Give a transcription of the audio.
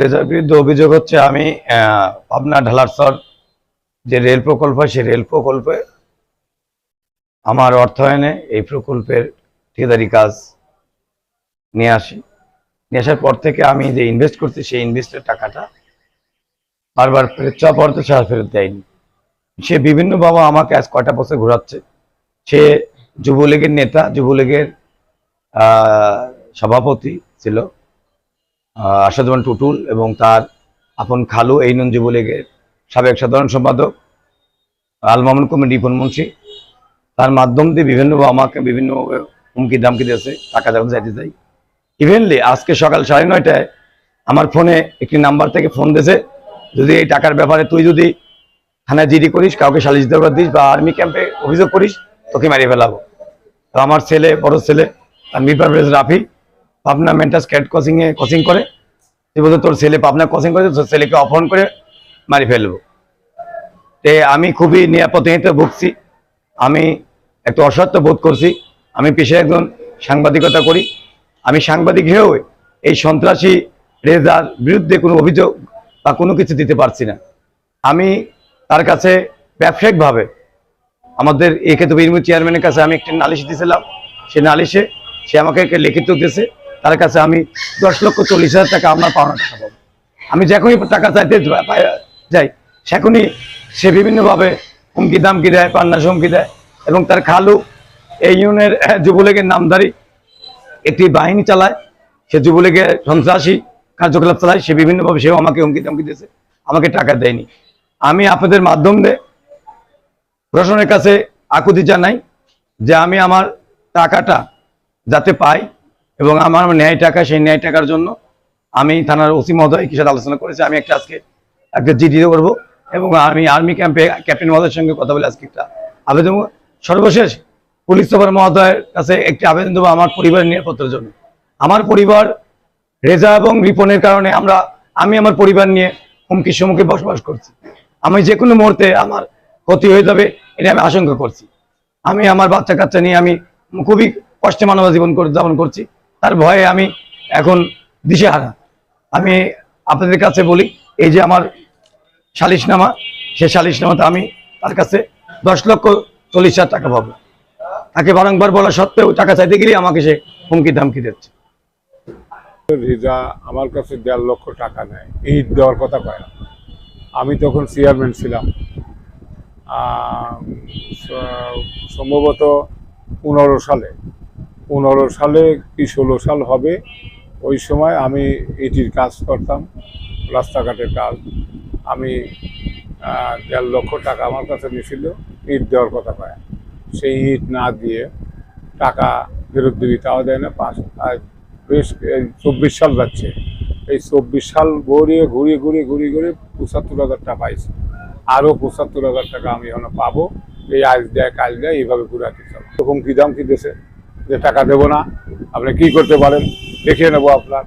রেজার বিরুদ্ধে অভিযোগ হচ্ছে আমি পাবনা ঢালারসর যে রেল প্রকল্প সেই রেল প্রকল্পে আমার অর্থায়নে এই প্রকল্পের ঠিকাদারি কাজ নিয়ে আসি। নিয়ে আসার পর থেকে আমি যে ইনভেস্ট করছি, সেই ইনভেস্টের টাকাটা বারবার ফেরত চাওয়া পর তো সে ফেরত দেয়নি। সে বিভিন্ন বাবা আমাকে আজ কয়টা বছর ঘোরাচ্ছে। সে যুবলীগের নেতা, যুবলীগের সভাপতি ছিল। আসাদুমান টুটুল এবং তার আপন খালু এই যুবলীগের সাবেক সাধারণ সম্পাদক, আল মামুন কমিটি রিপন মুন্সি। তার মাধ্যম দিয়ে বিভিন্ন আমাকে বিভিন্ন হুমকি দামকি দিয়েছে, টাকা যখন যাইতে যাই ইভেনলি আজকে সকাল সাড়ে নয়টায় আমার ফোনে একটি নাম্বার থেকে ফোন দিয়েছে, যদি এই টাকার ব্যাপারে তুই যদি থানায় জিডি করিস, কাউকে সালিশ দেওয়ার দিস বা আর্মি ক্যাম্পে অভিযোগ করিস, তোকে মারিয়ে ফেলাবো। তো আমার ছেলে, বড় ছেলে, তার মিরপার রাফি পাবনা মেন্টাস ক্যাট কোচিং এ কোচিং করে। তুই বলতো তোর ছেলে পাবনা কোচিং করে, তোর ছেলেকে অপহরণ করে মারি ফেলব। তে আমি খুবই নিরাপত্তাহীনতা ভুগছি। আমি একটু অসত্য বোধ করছি। আমি পেশায় একজন সাংবাদিকতা করি। আমি সাংবাদিক হয়েও এই সন্ত্রাসী রেজার বিরুদ্ধে কোনো অভিযোগ বা কোনো কিছু দিতে পারছি না। আমি তার কাছে ব্যবসায়িকভাবে আমাদের এই ক্ষেত্রে বীরমু চেয়ারম্যানের কাছে আমি একটি নালিশ দিয়েছিলাম সে নালিশে সে আমাকে একটা লিখিত দিয়েছে তার কাছে আমি দশ লক্ষ চল্লিশ হাজার টাকা আপনার পাওনা টাকা পাবো। আমি যখনই টাকা চাইতে যাই সেখনই সে বিভিন্নভাবে হুমকি দামকি দেয়, পান্না হুমকি দেয় এবং তার খালু এই ইউনিয়নের যুবলীগের নামধারী একটি বাহিনী চালায়। সে যুবলীগের সন্ত্রাসী কার্যকলাপ চালায়, সে বিভিন্নভাবে সেও আমাকে হুমকি দামকি দিয়েছে, আমাকে টাকা দেয়নি। আমি আপনাদের মাধ্যম দিয়ে প্রশাসনের কাছে আকুতি জানাই যে আমি আমার টাকাটা যাতে পাই এবং আমার ন্যায় টাকা, সেই ন্যায় টাকার জন্য আমি থানার ওসি মহোদয় কি সাথে আলোচনা করেছি। আমি একটা আজকে একটা জিডি করব এবং আমি আর্মি ক্যাম্পে ক্যাপ্টেন মহোদয়ের সঙ্গে কথা বলে আজকে একটা আবেদন সর্বশেষ পুলিশ সুপার মহোদয়ের কাছে একটি আবেদন দেবো আমার পরিবারের নিরাপত্তার জন্য। আমার পরিবার রেজা এবং রিপনের কারণে আমরা, আমি আমার পরিবার নিয়ে হুমকির সম্মুখে বসবাস করছি। আমি যে কোনো মুহূর্তে আমার ক্ষতি হয়ে যাবে এটা আমি আশঙ্কা করছি। আমি আমার বাচ্চা কাচ্চা নিয়ে আমি খুবই কষ্টে মানব জীবন যাপন করছি। তার ভয়ে আমি এখন দিশেহারা। আমি আপনাদের কাছে বলি, এই যে আমার সালিশনামা, সে সালিশনামাতে আমি তার কাছে দশ লক্ষ চল্লিশ হাজার টাকা পাবো। তাকে বারংবার বলা সত্ত্বেও টাকা চাইতে গেলেই আমাকে সে হুমকি ধামকি দিচ্ছে। রিজা, আমার কাছে দেড় লক্ষ টাকা নেয় ঈদ দেওয়ার কথা কয় না। আমি তখন চেয়ারম্যান ছিলাম। সম্ভবত পনেরো সালে। পনেরো সালে কি ষোলো সাল হবে, ওই সময় আমি ইটির কাজ করতাম, রাস্তাঘাটের কাজ। আমি দেড় লক্ষ টাকা আমার কাছে নিয়েছিল, ইট দেওয়ার কথা কয়। সেই ইট না দিয়ে টাকা ফেরত দিবি, তাও দেয় না, পাঁচ বেশ চব্বিশ সাল যাচ্ছে। এই চব্বিশ সাল ঘুরিয়ে ঘুরিয়ে ঘুরিয়ে ঘুরিয়ে ঘুরিয়ে পঁচাত্তর হাজার টাকা পাইছি। আরও পঁচাত্তর হাজার টাকা আমি এখন পাবো। এই আজ দেয় কাজ দেয় এইভাবে ঘুরে ঘুরাতে চাবো হুমকি দামকি দেশে? যে টাকা দেবো না আপনি কি করতে পারেন দেখিয়ে নেব আপনার।